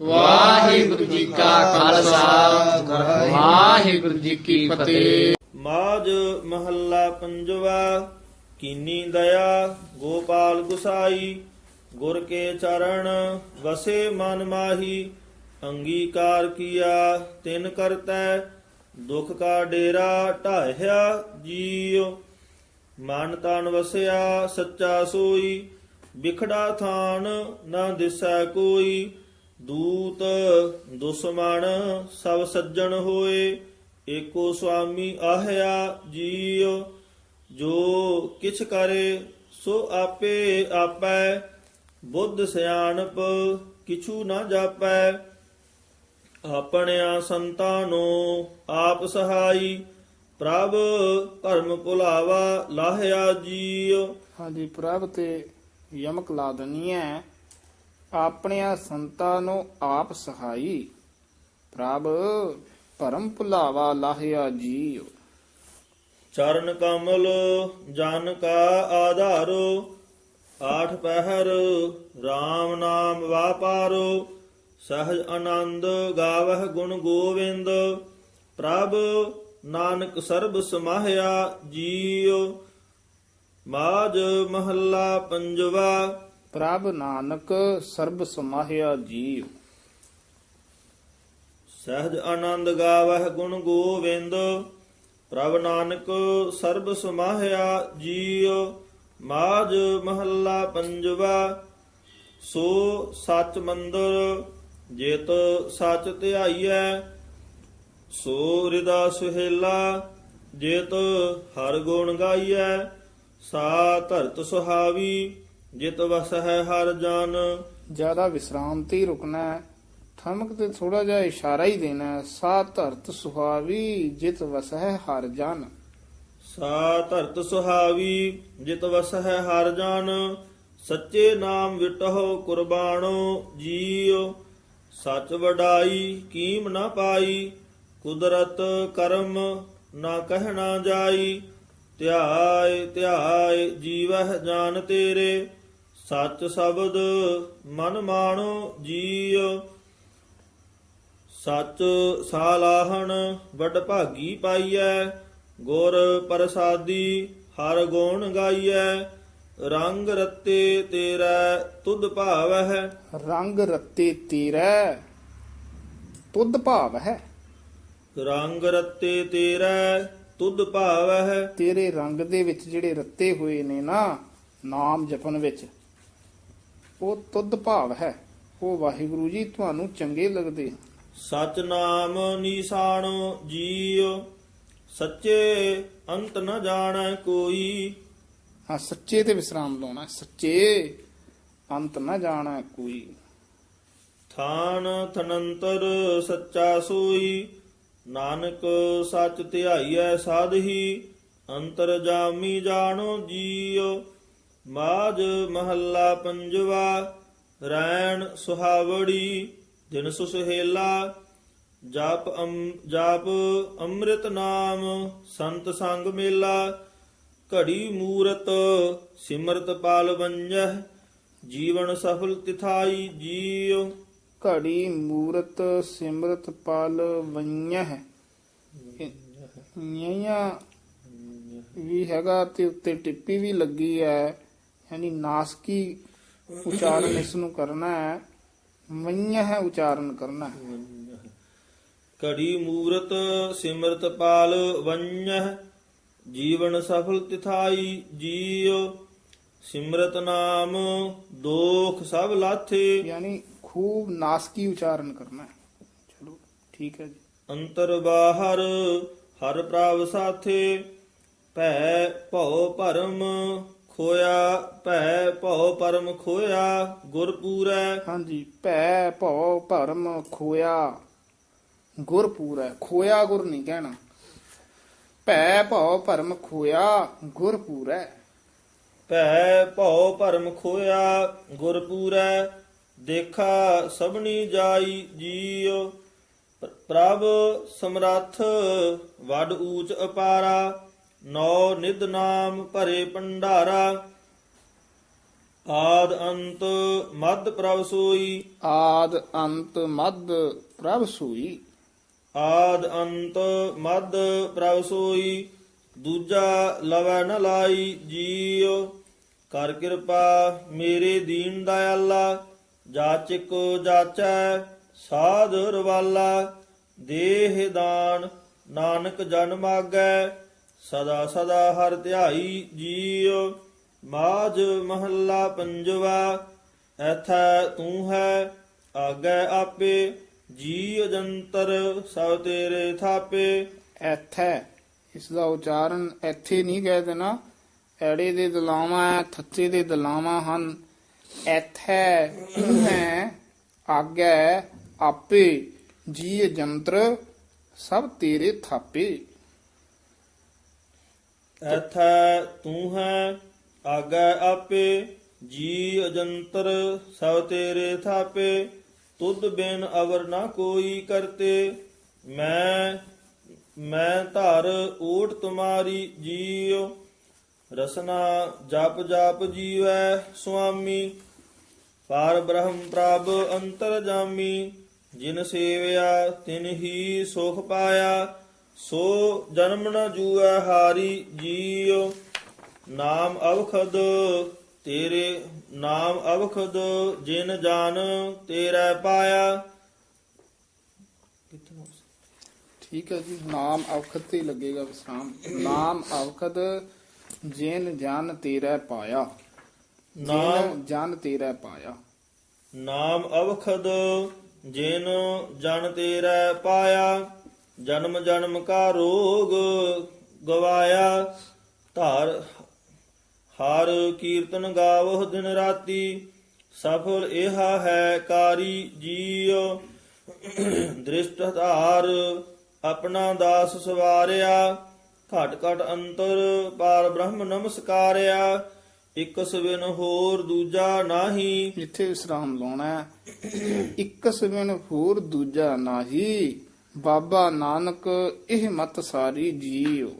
ਵਾਹਿਗੁਰੂ ਜੀ ਕਾ ਖਾਲਸਾ। ਵਾਹਿਗੁਰੂ ਜੀ ਕੀ ਫਤਿਹ। ਮਾਜ ਮਹੱਲਾ ਪੰਜਵਾ, ਕੀਨੀ ਦਇਆ ਗੋਪਾਲ ਗੁਸਾਈ, ਗੁਰ ਕੇ ਚਰਨ ਵਸੇ ਮਨ ਮਾਹੀ, ਅੰਗੀਕਾਰ ਕੀਆ ਤਿਨ ਕਰਤੈ, ਦੁਖ ਕਾ ਡੇਰਾ ਢਾਹਿਆ ਜੀਉ। ਮਨ ਤਨ ਵਸਿਆ ਸੱਚਾ ਸੋਈ, ਵਿਖੜਾ ਥਾਨ ਨਾ ਦਿਸੈ ਕੋਈ ਦੂਤ ਦੁਸ਼ਮਣ ਸਭ ਸੱਜਣ ਹੋਏ, ਏਕੋ ਸੁਆਮੀ ਆਹਿਆ ਜੀਉ, ਜੋ ਕਿਛ ਕਰੇ ਸੋ ਆਪੇ ਆਪੈ, ਬੁੱਧ ਸਿਆਣਪ ਕਿਛੂ ਨਾ ਜਾਪੈ। ਆਪਣਿਆਂ ਸੰਤਾਂ ਨੂੰ ਆਪ ਸਹਾਈ, ਪ੍ਰਭ ਭਰਮ ਭੁਲਾਵਾ ਲਾਹਿਆ ਜੀਉ। ਹਾਂਜੀ, ਪ੍ਰਭ ਤੇ ਯਮਕ ਲਾ ਦਨੀ ਹੈ ਆਪਣਿਆਂ ਸੰਤਾਂ ਨੂੰ ਆਪ ਸਹਾਈ। ਪ੍ਰਭ ਪਰਮ ਭੁਲਾਵਾ ਲਾਹਿਆ ਜੀਉ। ਚਰਨ ਕਮਲ, ਜਨ ਕਾ ਆਧਾਰੋ, ਆਠ ਪਹਿਰ RAM ਨਾਮ ਵਾਪਾਰੋ, ਸਹਜ ਆਨੰਦ ਗਾਵਹਿ ਗੁਣ ਗੋਵਿੰਦ, ਪ੍ਰਭ ਨਾਨਕ ਸਰਬ ਸਮਾਹਿਆ ਜੀਉ। ਮਾਜ ਮਹੱਲਾ ਪੰਜਵਾ ਪ੍ਰਭ ਨਾਨਕ ਸਰਬ ਸਮਾਹਿਆ ਜੀਵ। ਸਹਿਜ ਆਨੰਦ ਗਾਵਹਿ ਗੁਣ ਗੋਵਿੰਦ, ਪ੍ਰਭ ਨਾਨਕ ਸਰਬ ਸਮਾਹਿਆ ਜੀਉ ਮਾਜ ਮਹੱਲਾ ਪੰਜਵਾ, ਸੋ ਸਚ ਮੰਦਰ ਜੇਤ ਸਚ ਧਿਆਈਐ, ਸੋ ਹਿਰਦਾ ਸੁਹੇਲਾ ਜੇਤ ਹਰ ਗੁਣ ਗਾਈਐ, ਸਾ ਧਰਤ ਸੁਹਾਵੀ ਜਿਤ ਵਸਹਿ ਹਰ ਜਨ। ਜ਼ਿਆਦਾ ਵਿਸਰਾਮ ਤੇ ਹੀ ਰੁਕਣਾ ਹੈ ਠਮਕ ਤੇ ਥੋੜਾ ਜਿਹਾ ਇਸ਼ਾਰਾ ਹੀ ਦੇਣਾ ਹੈ ਸਾ ਧਰਤ ਸੁਹਾਵੀ ਜਿਤ ਵਸਹਿ ਹਰ ਜਨ। ਸਾ ਧਰਤ ਸੁਹਾਵੀ ਜਿਤ ਵਸਹਿ ਹਰ ਜਨ। ਸੱਚੇ ਨਾਮ ਵਿਟਹੁ ਕੁਰਬਾਨੋ ਜੀਉ। ਸਚ ਵਡਾਈ ਕੀਮ ਨਾ ਪਾਈ ਕੁਦਰਤ ਕਰਮ ਨਾ ਕਹਿਣਾ ਜਾਈ। ਧਿਆਏ ਧਿਆਏ ਜੀਵਹਿ ਜਾਨ ਤੇਰੇ ਸੱਚ ਸ਼ਬਦ ਮਨ ਮਾਣੋ ਜੀਉ। ਸੱਚ ਸਾਲਾਹਣ ਵੱਡ ਭਾਗੀ ਪਾਈਐ। ਗੁਰ ਪ੍ਰਸਾਦੀ ਹਰ ਗੁਣ ਗਾਈਐ। ਰੰਗ ਰਤੇ ਤੇਰਾ ਤੁਧ ਭਾਵਹਿ। ਰੰਗ ਰੱਤੇ ਤੇਰਾ ਤੁਧ ਭਾਵ ਹੈ ਰੰਗ ਰਤੇ ਤੇਰਾ ਤੁਧ ਭਾਵਹਿ। ਤੇਰੇ ਰੰਗ ਦੇ ਵਿੱਚ ਜਿਹੜੇ ਰੱਤੇ ਹੋਏ ਨੇ ਨਾ ਨਾਮ ਜਪਨ ਵਿੱਚ ਉਹ ਤੁਧ ਭਾਵ ਹੈ। ਉਹ ਵਾਹਿਗੁਰੂ ਜੀ ਤੁਹਾਨੂੰ ਚੰਗੇ ਲੱਗਦੇ ਹਨ। ਸਚ ਨਾਮ ਨੀਸਾਣੋ ਜੀਉ ਸੱਚੇ ਅੰਤ ਨ ਜਾਣੈ ਕੋਈ। ਹਾਂ ਸੱਚੇ ਤੇ ਵਿਸਰਾਮ ਲਾਉਣਾ ਸੱਚੇ ਅੰਤ ਨਾ ਜਾਣਾ ਕੋਈ। ਥਾਨ ਥਨੰਤਰ ਸੱਚਾ ਸੋਈ ਨਾਨਕ ਸੱਚ ਧਿਆਈਐ ਸਾਧਹੀ ਅੰਤਰ ਜਾਮੀ ਜਾਣੋ ਜੀਉ। ਮਾਜ ਮਹੱਲਾ ਪੰਜਵਾ ਰੈਣ ਸੁਹਾਵੜੀ ਦਿਨ ਸੁਸਹੇਲਾ ਜਪ ਅਮ ਜਪ ਅੰਮ੍ਰਿਤ ਨਾਮ ਸੰਤ ਸੰਗ ਮੇਲਾ ਘੜੀ ਮੂਰਤ ਸਿਮਰਤ ਪਾਲ ਵੰਜਹ ਜੀਵਨ ਸਫਲ ਤਿਥਾਈ ਜੀਉ। ਘੜੀ ਮੂਰਤ ਸਿਮਰਤ ਪਲ ਵੰਯਹ ਨਿਆ ਵੀ ਹੈਗਾ ਤੇ ਉੱਤੇ ਟਿੱਪੀ ਵੀ ਲੱਗੀ ਹੈ। ਯਾਨੀ ਨਾਸਕੀ ਉਚਾਰਨ ਇਸ ਨੂੰ ਕਰਨਾ ਹੈ ਵੰਯਹ ਉਚਾਰਨ ਕਰਨਾ ਹੈ। ਘੜੀ ਮੂਰਤ ਸਿਮਰਤ ਪਾਲ ਵੰਜਹ ਜੀਵਨ ਸਫਲ ਤਿਥਾਈ ਜੀਉ ਸਿਮਰਤ ਨਾਮ ਦੋਖ ਸਭ ਲਾਥੇ। ਯਾਨੀ ਖੂਬ ਨਾਸਕੀ ਉਚਾਰਨ ਕਰਨਾ ਹੈ। ਚਲੋ ਠੀਕ ਹੈ ਜੀ। ਅੰਤਰ ਬਾਹਰ ਹਰ ਪ੍ਰਭ ਸਾਥੇ ਭੈ ਭਉ ਭਰਮ ਖੋਇਆ ਭੈ ਭਉ ਪਰਮ ਖੋਇਆ ਗੁਰ ਪੂਰੈ ਹਾਂਜੀ ਭੈ ਭਉ ਭਰਮ ਖੋਇਆ ਗੁਰ ਪੂਰੈ ਖੋਇਆ ਗੁਰ ਨਹੀਂ ਕਹਿਣਾ। ਭੈ ਭਉ ਭਰਮ ਖੋਇਆ ਗੁਰ ਪੂਰੈ ਭੈ ਭਉ ਭਰਮ ਖੋਇਆ ਗੁਰ ਪੂਰੈ ਦੇਖਾ ਸਭਨੀ ਜਾਈ ਜੀਉ ਪ੍ਰਭ ਸਮਰੱਥ ਵੱਡ ਊਚ ਅਪਾਰਾ। ਨੌ ਨਿਧ ਨਾਮ ਭਰੇ ਭੰਡਾਰਾ ਆਦ ਅੰਤ ਮਦ ਪ੍ਰਭ ਸੋਈ। ਆਦ ਅੰਤ ਮਦ ਪ੍ਰਭ ਸੂਈ। ਆਦ ਅੰਤ ਮਦ ਪ੍ਰਭ ਸੋਈ। ਦੂਜਾ ਲਵੈ ਨ ਲਾਈ ਜੀਉ ਕਰ ਕਿਰਪਾ ਮੇਰੇ ਦੀਨ ਦਇਆਲਾ ਜਾਚਕ ਜਾਚੈ ਸਾਧ ਰਵਾਲਾ ਦੇਹ ਦਾਨ ਨਾਨਕ ਜਨ ਮਾਗੈ ਸਦਾ ਸਦਾ ਹਰ ਧਿਆਈ ਜੀਉ ਮਾਜ ਮਹੱਲਾ ਪੰਜਵਾ, ਐਥੈ ਤੂੰ ਹੈ ਆਗੈ ਆਪੇ ਜੀ ਜੰਤਰ ਸਭ ਤੇਰੇ ਥਾਪੇ। ਐਥੈ, ਇਸ ਦਾ ਉਚਾਰਨ ਇੱਥੇ ਨਹੀਂ ਕਹਿ ਦੇਣਾ, ਐੜੇ ਦੇ ਦਲਾਵਾਂ ਹੈ ਥੱਤੇ ਦੇ ਦਲਾਵਾਂ ਹਨ। ਐਥੈ ਹੈ ਆਗੈ ਆਪੇ ਜੀ ਜੰਤਰ ਸਭ ਤੇਰੇ ਥਾਪੇ। ਐਥੈ ਤੂੰ ਹੈ, ਆਗੈ ਆਪੇ, ਜੀ ਅਜੰਤਰ, ਸਭ ਤੇਰੇ ਥਾਪੇ, ਤੁਧ ਬਿਨ ਅਵਰ ਨਾ ਕੋਈ ਕਰਤੇ। ਮੈਂ ਮੈਂ ਧਰ ਓਟ ਤੁਮਾਰੀ ਜੀਉ, ਰਸਨਾ ਜਪ ਜਪ ਜੀਵੈ ਸੁਆਮੀ। ਪਾਰ ਬ੍ਰਹਮ ਪ੍ਰਭ ਅੰਤਰ ਜਾਮੀ, ਜਿਨ ਸੇਵਿਆ ਤਿਨ ਹੀ ਸੁਖ ਪਾਇਆ। ਸੋ ਜਨਮ ਨ ਜੂਐ ਹਾਰੀ ਜੀਉ ਨਾਮ ਅਵਖਦ ਤੇਰੇ ਨਾਮ ਅਵਖਦ ਜਿਨ ਜਾਨ ਤੇਰਾ ਪਾਇਆ। ਠੀਕ ਹੈ ਜੀ ਨਾਮ ਔਖਦ ਤੇ ਲੱਗੇਗਾ ਵਿਸਰਾਮ। ਨਾਮ ਔਖਦ ਜੇਨ ਜਨ ਤੇਰਾ ਪਾਇਆ। ਨਾਮ ਜਨ ਤੇਰਾ ਪਾਇਆ। ਨਾਮ ਅਵਖਦ ਜਿਨ ਜਨ ਤੇਰਾ ਪਾਇਆ। ਜਨਮ ਜਨਮ ਕਾ ਰੋਗ ਗਵਾਇਆ, ਧਾਰ ਹਰ ਕੀਰਤਨ ਗਾਵੋ ਦਿਨ ਰਾਤੀ, ਸਫਲ ਇਹਾ ਹੈ ਕਾਰੀ ਜੀਉ ਦ੍ਰਿਸ਼ਟ ਧਾਰ ਆਪਣਾ ਦਾਸ ਸਵਾਰਿਆ, ਘਟ ਘਟ ਅੰਤਰ ਪਾਰ ਬ੍ਰਹਮ ਨਮਸਕਾਰਿਆ ਇਕ ਸਵਿਨ ਹੋਰ ਦੂਜਾ ਨਾਹੀ ਇੱਥੇ ਵਿਸਰਾਮ ਲਾਉਣਾ ਹੈ। ਇੱਕ ਹੋਰ ਦੂਜਾ ਨਾਹੀ ਬਾਬਾ ਨਾਨਕ ਇਹ ਮਤ ਸਾਰੀ ਜੀਓ।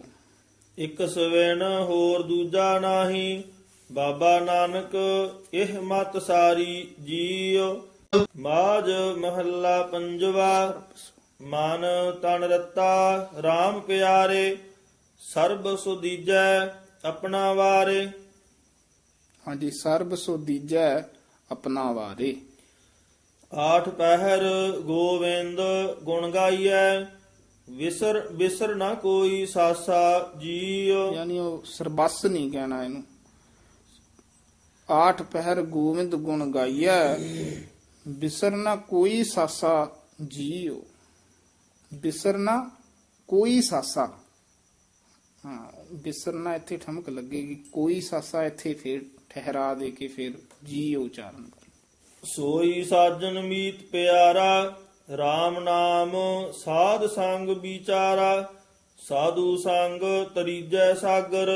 ਇਕ ਸਵੈਣ ਹੋਰ ਦੂਜਾ ਨਾਹੀ ਬਾਬਾ ਨਾਨਕ ਇਹ ਮਤ ਸਾਰੀ ਜੀਉ ਮਾਜ ਮਹੱਲਾ ਪੰਜਵਾ ਮਨ ਤਨ ਰਤਾ RAM ਪਿਆਰੇ ਸਰਬ ਸੁਦੀਜੈ ਆਪਣਾ ਵਾਰੇ। ਹਾਂਜੀ ਸਰਬ ਸੋ ਦੀਜੈ ਆਪਣਾ ਵਾਰੇ। ਆਠ ਪਹਿਰ ਗੋਵਿੰਦ ਗੁਣ ਗਾਈਐ, ਵਿਸਰ ਵਿਸਰ ਨਾ ਕੋਈ ਸਾਸਾ ਜੀਉ। ਯਾਨੀ ਉਹ ਸਰਬੱਸ ਨਹੀਂ ਕਹਿਣਾ ਇਹਨੂੰ। ਆਠ ਪਹਿਰ ਗੋਵਿੰਦ ਗੁਣ ਗਾਈਐ ਬਿਸਰਨਾ ਕੋਈ ਸਾਸਾ ਜੀਓ ਬਿਸਰਨਾ ਕੋਈ ਸਾਸਾ। ਹਾਂ ਬਿਸਰਨਾ ਇੱਥੇ ਠਮਕ ਲੱਗੇਗੀ, ਕੋਈ ਸਾਸਾ ਇੱਥੇ ਫੇਰ ਠਹਿਰਾ ਦੇ ਕੇ ਫਿਰ ਜੀਓ ਉਚਾਰਨ। ਕਰ ਸੋਈ ਸਾਜਨ ਮੀਤ ਪਿਆਰਾ RAM ਨਾਮ ਸਾਧ ਸੰਗ ਵਿਚਾਰਾ, ਸਾਧੂ ਸੰਗ ਤਰੀਜੈ ਸਾਗਰ,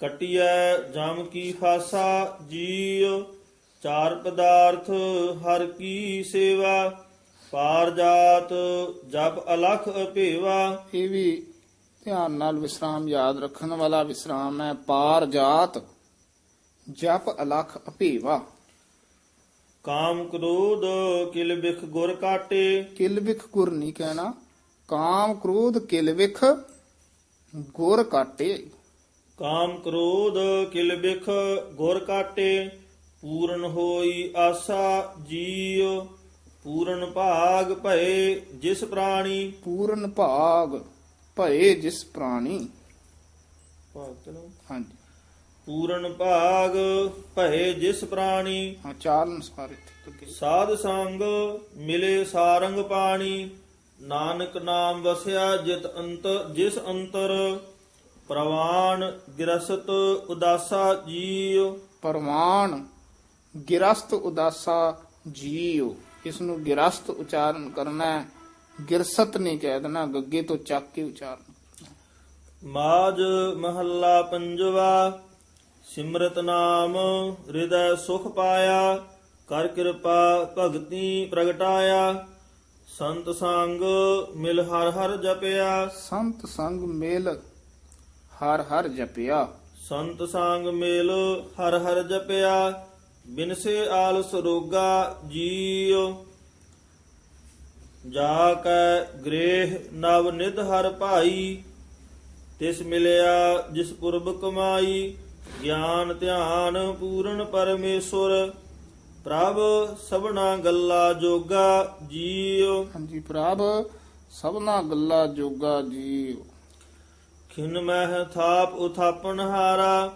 ਕਟਿਐ ਜਮ ਕੀ ਫਾਸਾ ਜੀਉ, ਚਾਰ ਪਦਾਰਥ ਹਰ ਕੀ ਸੇਵਾ, ਪਾਰ ਜਾਤ ਜਪ ਅਲਖ ਅਭੇਵਾ ਇਹ ਵੀ ਧਿਆਨ ਨਾਲ ਵਿਸਰਾਮ, ਯਾਦ ਰੱਖਣ ਵਾਲਾ ਵਿਸਰਾਮ ਹੈ, ਪਾਰ ਜਾਤ ਜਪ ਅਲਖ ਅਭੇਵਾ ਕਾਮ ਕ੍ਰੋਧ ਕਿਲ ਬਿਖ ਗੁਰ ਕਾਟੇ। ਕਿਲ ਵਿਖ ਗੁਰ ਨਹੀਂ ਕਹਿਣਾ। ਕਾਮ ਕ੍ਰੋਧ ਕਿਲ ਵਿਖ ਗੁਰ ਕਾਟੇ। ਕਾਮ ਕ੍ਰੋਧ ਕਿਲ ਬਿਖ ਗੁਰ ਕਾਟੇ। ਪੂਰਨ ਹੋਈ ਆਸਾ ਜੀਉ ਪੂਰਨ ਭਾਗ ਭਏ ਜਿਸ ਪ੍ਰਾਣੀ। ਪੂਰਨ ਭਾਗ ਭਏ ਜਿਸ ਪ੍ਰਾਣੀ। ਨਾ। ਹਾਂਜੀ। ਪੂਰਨ ਭਾਗ ਭਏ ਜਿਸ ਪ੍ਰਾਣੀ। ਹਾਂ ਚਾਲ ਅਨੁਸਾਰ ਇੱਥੇ ਸਾਧ ਸੰਗ ਮਿਲੇ ਸਾਰੰਗ ਪਾਣੀ। ਨਾਨਕ ਨਾਮ ਵਸਿਆ ਜਿਤ ਅੰਤ ਜਿਸ ਅੰਤਰ ਪ੍ਰਵਾਨ ਗਿਰਸਤ ਉਦਾਸਾ ਜੀਉ। ਪਰਮਾਨ ਗਿਰਸਤ ਉਦਾਸਾ ਜੀਉ। ਇਸ ਨੂੰ ਗਿਰਸਤ ਉਚਾਰਨ ਕਰਨਾ ਗਿਰਸਤ ਨਹੀਂ ਕਹਿ ਦੇਣਾ ਗੱਗੇ ਤੋਂ ਚੱਕ ਕੇ ਉਚਾਰਨ ਮਾਜ ਮਹੱਲਾ ਪੰਜਵਾ ਸਿਮਰਤ ਨਾਮ ਹਿਰਦੈ ਸੁਖ ਪਾਇਆ ਕਰ ਕਿਰਪਾ ਭਗਤੀ ਪ੍ਰਗਟਾਇਆ। ਸੰਤ ਸੰਗ ਮਿਲ ਹਰ ਹਰ ਜਪਿਆ। ਸੰਤ ਸੰਗ ਮੇਲ ਹਰ ਹਰ ਜਪਿਆ। ਸੰਤ ਸੰਗ ਮਿਲ ਹਰ ਹਰ ਜਪਿਆ। ਬਿਨਸੇ ਆਲਸ ਰੋਗਾ ਜੀਉ। ਜਾ ਕੈ ਗ੍ਰਹਿ ਨਵ ਨਿਧ ਹਰ ਭਾਈ। ਤਿਸ ਮਿਲਿਆ ਜਿਸ ਪੁਰਬ ਕਮਾਈ। ਗਿਆਨ ਧਿਆਨ ਪੂਰਨ ਪਰਮੇਸ਼ਰ ਪ੍ਰਭ ਸਭਨਾ ਗੱਲਾ ਜੋਗਾ ਜੀਉ। ਹਾਂਜੀ ਪ੍ਰਭ ਸਭਨਾ ਗੱਲਾ ਜੋਗਾ ਜੀਉ। ਖਿਨ ਮਹਿ ਥਾਪ ਉਥਾਪਨ ਹਾਰਾ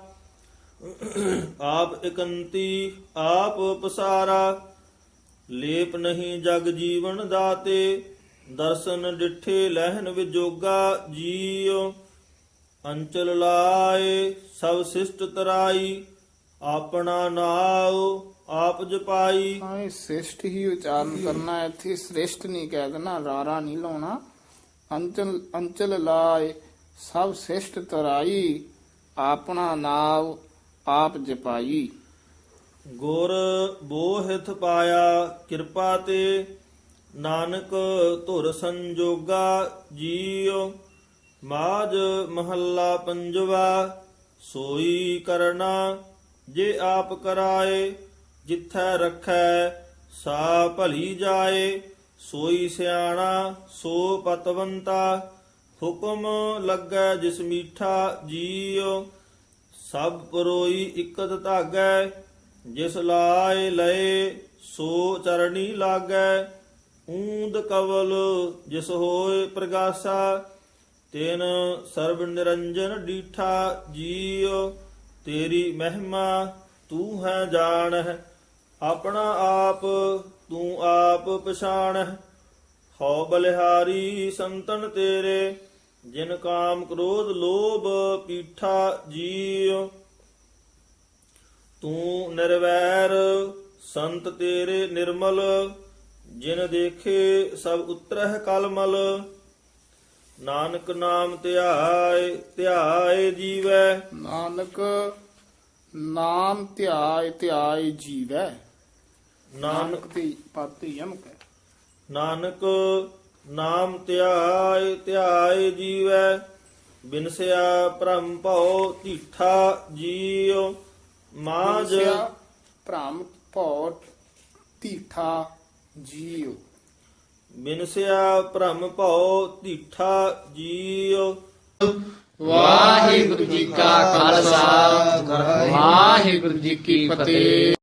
ਆਪ ਇਕੰਤੀ ਆਪ ਪਸਾਰਾ। ਲੇਪ ਨਹੀਂ ਜਗ ਜੀਵਨ ਦਾਤੇ ਦਰਸ਼ਨ ਡਿਠੇ ਲਹਿਨ ਵਿਜੋਗਾ ਜੀਉ। ਅੰਚਲ ਲਾਏ ਸਭ ਸਿਸ਼ਟ ਤਰਾਈ ਆਪਣਾ ਨਾਉ ਆਪ ਜਪਾਈ। ਹਾਂ ਇਹ ਸ੍ਰੇਸ਼ਟ ਹੀ ਉਚਾਰਨ ਕਰਨਾ ਹੈ, ਇੱਥੇ ਸ੍ਰੇਸ਼ਟ ਨਹੀਂ ਕਹਿ ਦੇਣਾ ਰਾਰਾ ਨਹੀਂ ਲਾਉਣਾ। ਅੰਚਲ ਅੰਚਲ ਲਾਏ ਸਭ ਸ੍ਰੇਸ਼ਟ ਤਰਾਈ ਆਪਣਾ ਨਾਮ ਆਪ ਜਪਾਈ। ਗੁਰ ਬੋਹਿਥ ਪਾਇਆ ਕਿਰਪਾ ਤੇ ਨਾਨਕ ਧੁਰ ਸੰਜੋਗਾ ਜੀਉ। ਮਾਜ ਮਹੱਲਾ ਪੰਜਵਾ, ਸੋਈ ਕਰਨਾ ਜੇ ਆਪ ਕਰਾਏ, ਜਿੱਥੈ ਰਖੈ ਸਾ ਭਲੀ ਜਾਏ, ਸੋਈ ਸਿਆਣਾ ਸੋ ਪਤਵੰਤਾ, ਹੁਕਮ ਲੱਗੈ ਜਿਸ ਮੀਠਾ ਜੀਉ, ਸਭ ਪਰੋਈ ਇਕਤ ਧਾਗੈ, ਜਿਸ ਲਾਏ ਲਏ ਸੋ ਚਰਣੀ ਲਾਗੈ, ਊਂਦ ਕਵਲ ਜਿਸ ਹੋਏ ਪ੍ਰਗਾਸਾ ਤਿਨ ਸਰਬ ਨਿਰੰਜਨ ਡੀਠਾ ਜੀਉ, ਤੇਰੀ ਮਹਿਮਾ ਤੂੰ ਹੈ ਜਾਣਹਿ, ਆਪਣਾ ਆਪ ਤੂੰ ਆਪ ਪਛਾਣਹਿ। ਹਉ ਬਲਿਹਾਰੀ ਸੰਤਨ ਤੇਰੇ, ਜਿਨ ਕਾਮ ਕ੍ਰੋਧ ਲੋਭ ਪੀਠਾ ਜੀਉ। ਤੂੰ ਨਿਰਵੈਰ ਸੰਤ ਤੇਰੇ ਨਿਰਮਲ, ਜਿਨ ਦੇਖੇ ਸਭ ਉਤਰਹਿ ਕਲਮਲ। ਨਾਨਕ ਨਾਮ ਧਿਆਏ ਧਿਆਏ ਜੀਵੈ। ਨਾਨਕ ਨਾਮ ਧਿਆਇ ਧਿਆਇ ਜੀਵੈ। ਨਾਨਕ ਤੇ ਪਤ ਯਮਕ ਹੈ ਨਾਨਕ ਨਾਮ ਧਿਆਏ ਧਿਆਏ ਜੀਵੈ। ਬਿਨਸਿਆ ਭ੍ਰਮ ਭਉ ਧੀਠਾ ਜੀਉ। ਮਾਜ ਭ੍ਰਮ ਭਉ ਤੀਠਾ ਜੀਉ। ਬਿਨਸਿਆ ਭ੍ਰਮ ਭਉ ਧੀਠਾ ਜੀਉ। ਵਾਹਿਗੁਰੂ ਜੀ ਕਾ ਖਾਲਸਾ ਵਾਹਿਗੁਰੂ ਜੀ ਕੀ ਫਤਿਹ।